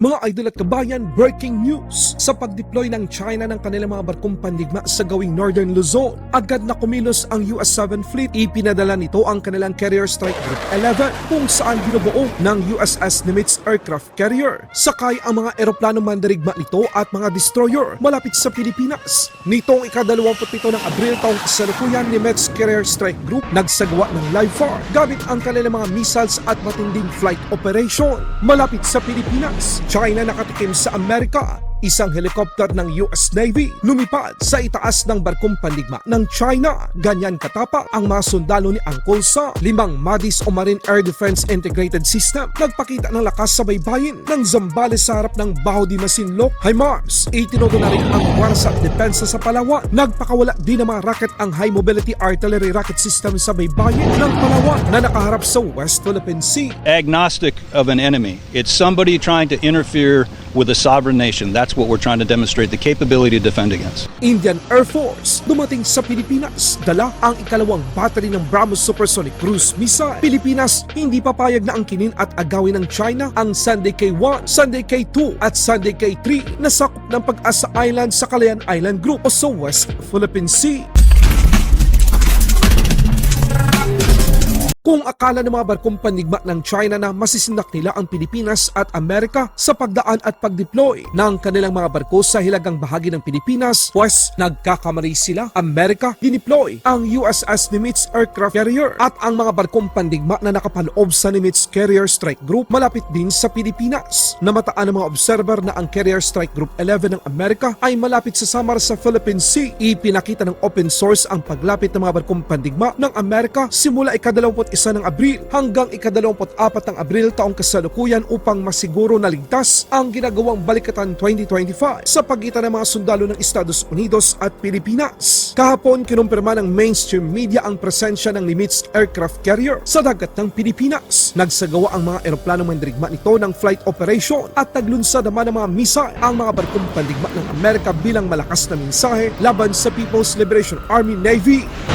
Mga idol at kabayan, breaking news! Sa pag-deploy ng China ng kanilang mga barkong pandigma sa gawing Northern Luzon, agad na kumilos ang US-7 Fleet. Ipinadala nito ang kanilang Carrier Strike Group 11 kung saan binubuo ng USS Nimitz Aircraft Carrier. Sakay ang mga eroplano mandirigma nito at mga destroyer malapit sa Pilipinas. Nitong ika-27 ng Abril taong kasalukuyan ni Nimitz Carrier Strike Group nagsagawa ng live fire gamit ang kanilang mga missiles at matinding flight operation malapit sa Pilipinas. China nakatikim sa Amerika Isang helicopter ng US Navy lumipad sa itaas ng barkong pandigma ng China. Ganyan katapa ang mga sundalo ni Uncle Sa. Limang MADIS o Marine Air Defense Integrated System nagpakita ng lakas sa baybayin ng Zambales sa harap ng Baho di Masinloc, HIMARS. Itinodo na rin ang Warsa at Depensa sa Palawan. Nagpakawala din ng mga rocket ang High Mobility Artillery Rocket System sa baybayin ng Palawan na nakaharap sa West Philippine Sea. agnostic of an enemy. It's somebody trying to interfere with a sovereign nation. That's what we're trying to demonstrate the capability to defend against. Indian Air Force dumating sa Pilipinas. Dala ang ikalawang battery ng BrahMos Supersonic Cruise Missile. Pilipinas, hindi papayag na angkinin at agawin ng China ang Sunday K-1, Sunday K-2 at Sunday K-3 na sakop ng Pag-asa Island sa Calayan Island Group o sa West Philippine Sea. Kung akala ng mga barkong panigma ng China na masisindak nila ang Pilipinas at Amerika sa pagdaan at pagdeploy ng kanilang mga barko sa hilagang bahagi ng Pilipinas, pues nagkakamali sila. Amerika dineploy ang USS Nimitz Aircraft Carrier at ang mga barkong pandigma na nakapaloob sa Nimitz Carrier Strike Group malapit din sa Pilipinas. Namataan ng mga observer na ang Carrier Strike Group 11 ng Amerika ay malapit sa Samar sa Philippine Sea. Ipinakita ng open source ang paglapit ng mga barkong pandigma ng Amerika simula ikadalawamput ng Abril hanggang ikadalawamput apat ng Abril taong kasalukuyan upang masiguro na ligtas ang ginagawang Balikatan 2025 sa pagitan ng mga sundalo ng Estados Unidos at Pilipinas. Kahapon kinumpirma ng mainstream media ang presensya ng Nimitz Aircraft Carrier sa dagat ng Pilipinas. Nagsagawa ang mga eroplano mandirigma nito ng flight operation at naglunsad naman ng mga missile ang mga barkong pandigma ng Amerika bilang malakas na mensahe laban sa People's Liberation Army Navy.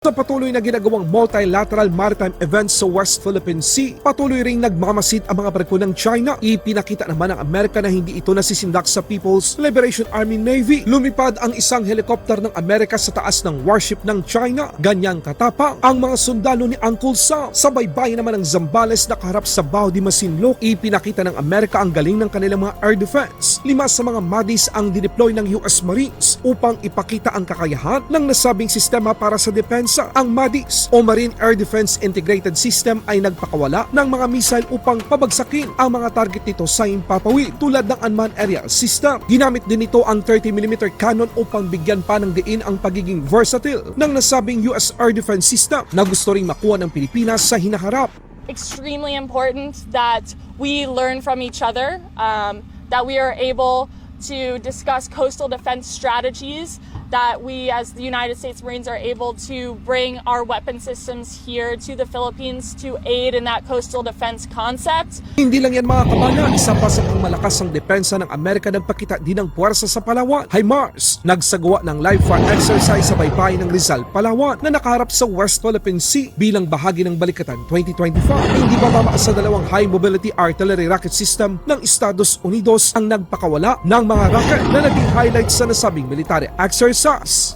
Sa patuloy na ginagawang multilateral maritime events sa West Philippine Sea, patuloy ring nagmamasid ang mga barko ng China. Ipinakita naman ng Amerika na hindi ito nasisindak sa People's Liberation Army Navy. Lumipad ang isang helicopter ng Amerika sa taas ng warship ng China. Ganyang katapang ang mga sundalo ni Uncle Sam. Sa baybayin naman ng Zambales na kaharap sa Bao di Masinloc, ipinakita ng Amerika ang galing ng kanilang mga air defense. Lima sa mga MADIS ang dideploy ng US Marines upang ipakita ang kakayahan ng nasabing sistema para sa depensa. Ang MADIS o Marine Air Defense Integrated System ay nagpakawala ng mga missile upang pabagsakin ang mga target nito sa impapawid tulad ng unmanned aerial system. Ginamit din ito ang 30mm cannon upang bigyan pa ng diin ang pagiging versatile ng nasabing US Air Defense System na gusto ring makuha ng Pilipinas sa hinaharap. extremely important that we learn from each other, um, that we are able to discuss coastal defense strategies, that we as the United States Marines are able to bring our weapon systems here to the Philippines to aid in that coastal defense concept. Hindi lang yan mga kabayan, isa pa sa malakas ang depensa ng Amerika nagpakita din ng puwersa sa Palawan. HIMARS, nagsagawa ng live fire exercise sa baybayin ng Rizal, Palawan na nakaharap sa West Philippine Sea bilang bahagi ng Balikatan 2025. Hindi bababa sa dalawang high mobility artillery rocket system ng Estados Unidos ang nagpakawala ng mga rocket na naging highlight sa nasabing military exercise.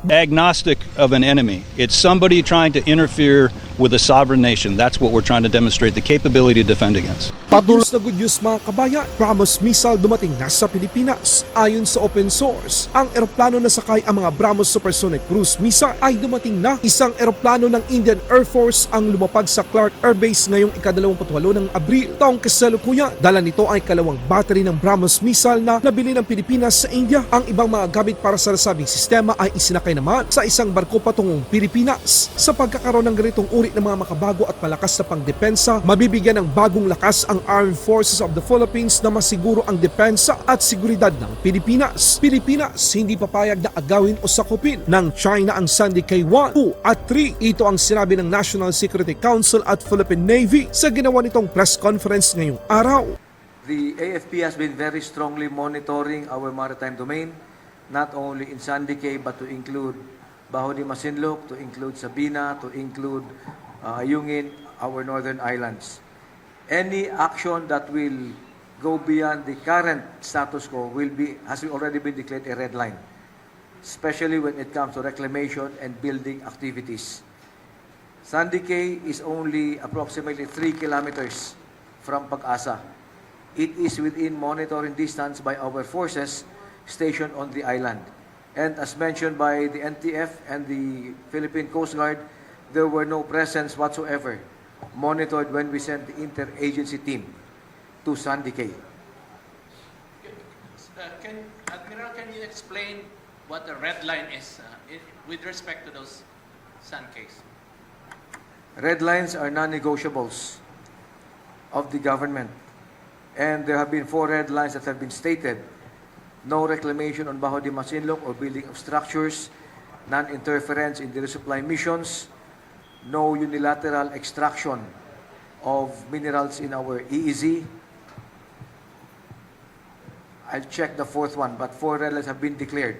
Agnostic of an enemy. It's somebody trying to interfere with a sovereign nation. That's what we're trying to demonstrate the capability to defend against. Patulos na good news mga kabayan, Brahmos missile dumating na sa Pilipinas. Ayon sa open source, ang eroplano na sakay ang mga Brahmos supersonic cruise missile ay dumating na. Isang eroplano ng Indian Air Force ang lumapag sa Clark Air Base ngayong ika-28 ng Abril. Taong kasalukuyan, dala nito ay kalawang battery ng Brahmos missile na nabili ng Pilipinas sa India. Ang ibang mga gamit para sa nasabing sistema ay isinakay naman sa isang barko patungong Pilipinas. Sa pagkakaroon ng ganitong uri uri ng mga makabago at malakas na pangdepensa, mabibigyan ng bagong lakas ang Armed Forces of the Philippines na masiguro ang depensa at seguridad ng Pilipinas. Pilipinas hindi papayag na agawin o sakupin ng China ang Sandy K1, 2 at 3. Ito ang sinabi ng National Security Council at Philippine Navy sa ginawa nitong press conference ngayong araw. The AFP has been very strongly monitoring our maritime domain, not only in Sandy Cay, but to include Baho de Masinloc, to include Sabina, to include uh, Ayungin, our northern islands. Any action that will go beyond the current status quo will be, has already been declared a red line, especially when it comes to reclamation and building activities. Sandy Cay is only approximately 3 kilometers from Pag-asa. It is within monitoring distance by our forces stationed on the island. And as mentioned by the NTF and the Philippine Coast Guard, there were no presence whatsoever monitored when we sent the interagency team to Sandy Cay. Uh, Can, Admiral, can you explain what the red line is uh, with respect to those sun case? Red lines are non-negotiables of the government. And there have been four red lines that have been stated. No reclamation on Baho de Masinloc or building of structures, non-interference in the resupply missions, no unilateral extraction of minerals in our EEZ. I'll check the fourth one, but four lines have been declared.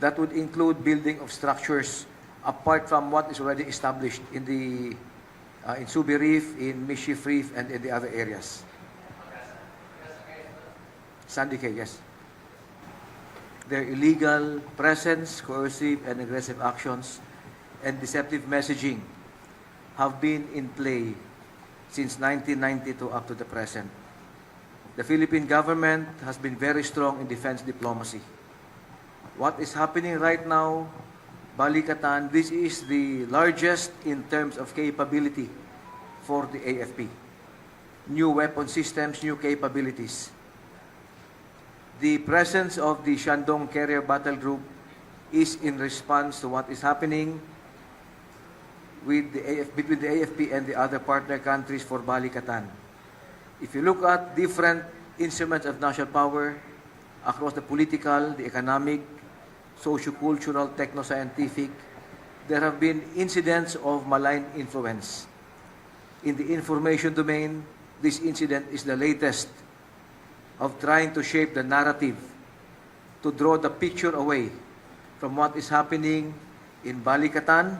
That would include building of structures apart from what is already established in the uh, in Subi Reef, in Mischief Reef, and in the other areas. Sandy Cay, yes. Their illegal presence, coercive and aggressive actions, and deceptive messaging have been in play since 1992 up to the present. The Philippine government has been very strong in defense diplomacy. What is happening right now, Balikatan, this is the largest in terms of capability for the AFP. New weapon systems, new capabilities. The presence of the Shandong Carrier Battle Group is in response to what is happening with the AF, between the AFP and the other partner countries for Balikatan. If you look at different instruments of national power across the political, the economic, socio-cultural, techno-scientific, there have been incidents of malign influence. In the information domain, this incident is the latest of trying to shape the narrative, to draw the picture away from what is happening in Balikatan,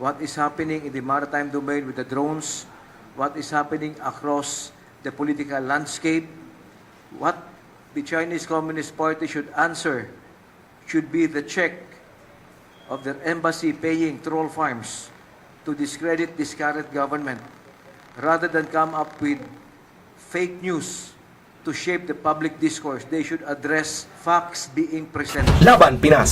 what is happening in the maritime domain with the drones, what is happening across the political landscape, what the Chinese Communist Party should answer should be the check of their embassy paying troll farms to discredit this current government rather than come up with fake news to shape the public discourse. They should address facts being presented. Laban Pinas.